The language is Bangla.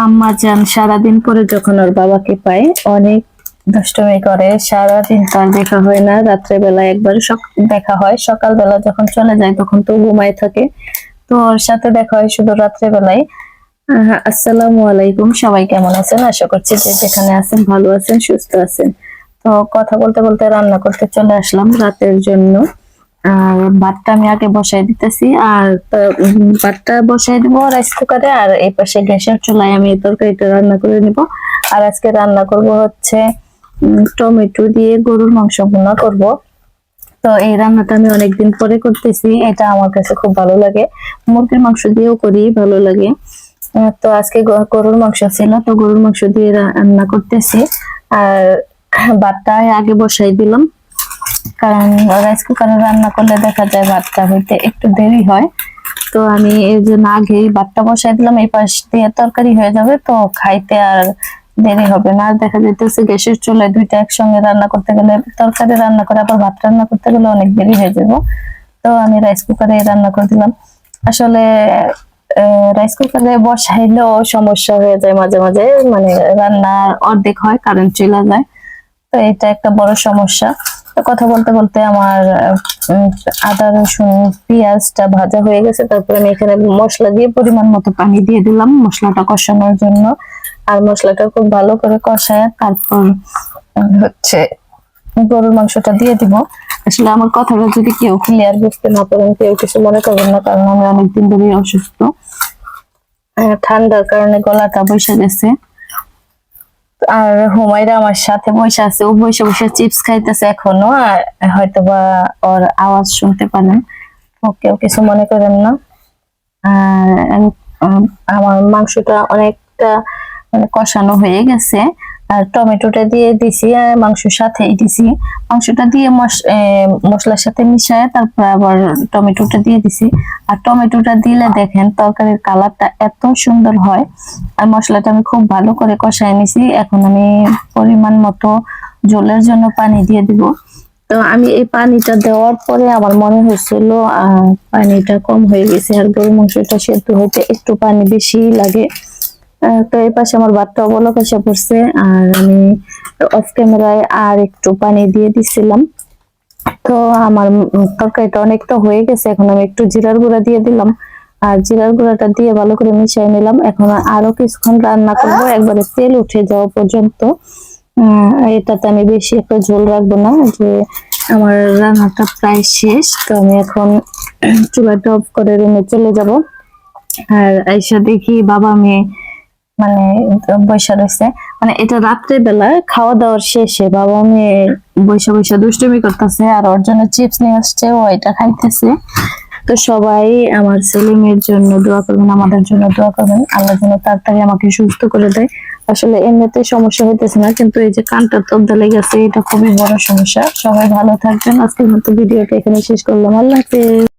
আম্মা যান সারাদিন পরে যখন ওর বাবাকে পায় অনেক দুষ্টুমি করে সারাদিন তো আর দেখা হয় না। রাত্রেবেলা একবার দেখা হয়। সকালবেলা যখন চলে যায় তখন তো ঘুমায় থাকে। তো ওর সাথে দেখা হয় শুধু রাত্রেবেলায়। আহ, আসসালামু আলাইকুম। সবাই কেমন আছেন? আশা করছি যে যেখানে আছেন ভালো আছেন সুস্থ আছেন। তো কথা বলতে বলতে রান্না করতে চলে আসলাম রাতের জন্য। আর ভাতটা আমি আগে বসাই দিতেছি, আর ভাতটা বসাই দিব রাইস কুকারে আর এই পাশে গ্যাসের চুলায় আমি তরকারিটা রান্না করে নিব। আর আজকে রান্না করব হচ্ছে টমেটো দিয়ে গরুর মাংস ভুনা করব। তো এই রান্নাটা আমি অনেকদিন পরে করতেছি, এটা আমার কাছে খুব ভালো লাগে। মুরগির মাংস দিয়েও করি, ভালো লাগে। তো আজকে গরুর মাংস ছিল, তো গরুর মাংস দিয়ে রান্না করতেছি। আর ভাতটা আগে বসাই দিলাম। কারণ রাইস কুকারে রান্না করলে দেখা যায় ভাতটা হইতে একটু দেরি হয়। তো আমি এই জন্য আগেই ভাতটা বসাই দিলাম, এই পাশ দিয়ে তরকারি হয়ে যাবে, তো খাইতে আর দেরি হবে না। দেখা যাইতেছে গ্যাসের চুলায় দুইটা একসঙ্গে রান্না করতে গেলে, তরকারি রান্না করে, আবার ভাত রান্না করতে গেলে অনেক দেরি হয়ে যাবে। তো আমি রাইস কুকারে রান্না করে দিলাম। আসলে রাইস কুকারে বসাইলেও সমস্যা হয়ে যায় মাঝে মাঝে মানে রান্না অর্ধেক হয় কারেন্ট চলে যায়। তো এটা একটা বড় সমস্যা। কথা বলতে বলতে আমার আদা, রসুন, পেঁয়াজটা ভাজা হয়ে গেছে। তারপরে আমি এখানে মশলা দিয়ে পরিমাণ মতো পানি দিয়ে দিলাম মশলাটা কষানোর জন্য। আর মশলাটা খুব ভালো করে কষায় তারপর হচ্ছে গরুর মাংসটা দিয়ে দিব। আসলে আমার কথাটা যদি কেউ ক্লিয়ার বুঝতে না পারেন, কেউ কিছু মনে করবেন না, কারণ আমি অনেকদিন ধরেই অসুস্থ। ঠান্ডার কারণে গলাটা বসে গেছে। আর হুমায়রা আমার সাথে বসে আছে, ও বসে বসে চিপস খাইতেছে এখনও, আর হয়তো বা ওর আওয়াজ শুনতে পারেন। ও কিছু মনে করেন না। আর আমার মাংসটা অনেকটা মানে কষানো হয়ে গেছে। আর টমেটোটা দিয়ে দিছি আর মাংসের সাথেই দিছি। মাংসটা দিয়ে মশ- মশলার সাথে মিশায় তারপর আবার টমেটোটা দিয়ে দিছি। আর টমেটোটা দিলে দেখেন তরকারির কালারটা এত সুন্দর হয়। আর মশলাটা আমি খুব ভালো করে কষায় নিছি। এখন আমি পরিমাণ মতো জলের জন্য পানি দিয়ে দিব। তো আমি এই পানিটা দেওয়ার পরে আমার মনে হয়েছিল পানিটা কম হয়ে গেছে আর গরু মাংসটা সেদ্ধ হইতে একটু পানি বেশি লাগে। তো এই পাশে আমার ভাতটা অবলক এসে পড়ছে আর আমি অফ ক্যামেরায় আর একটু পানি দিয়ে দিছিলাম। তো আমার তরকারিটা অনেকটা হয়ে গেছে এখন আমি একটু জিরার গুঁড়া দিয়ে দিলাম। আর জিরার গুঁড়াটা দিয়ে ভালো করে মিশিয়ে নিলাম। এখন আরও কিছুক্ষণ রান্না করব একবারে তেল উঠে যাওয়া পর্যন্ত। আহ, এটাতে আমি বেশি একটা ঝোল রাখব না যে আমার রান্নাটা প্রায় শেষ। তো আমি এখন চুলাটা অফ করে রুমে চলে যাব। আর আইসা দেখি বাবা মেয়ে মানে বৈশা রয়েছে মানে এটা রাত্রে বেলা খাওয়া দাওয়ার শেষে বাবা মেয়ে বৈশা বৈশা দুষ্টুমি করতেছে আর ওর জন্য চিপস নিয়ে আসছে, ও এটা খাইতেছে। তো সবাই আমার ছেলে মেয়ের জন্য দোয়া করবেন, আমাদের জন্য দোয়া করবেন। আল্লাহ যেন তাড়াতাড়ি আমাকে সুস্থ করে দেয়। আসলে এমনিতে সমস্যা হইতেছে না, কিন্তু এই যে কানটা তবদা লেগেছে এটা খুবই বড় সমস্যা। সবাই ভালো থাকবেন। আজকের মতো ভিডিওটা এখানে শেষ করলাম। আল্লাহ হাফেজ।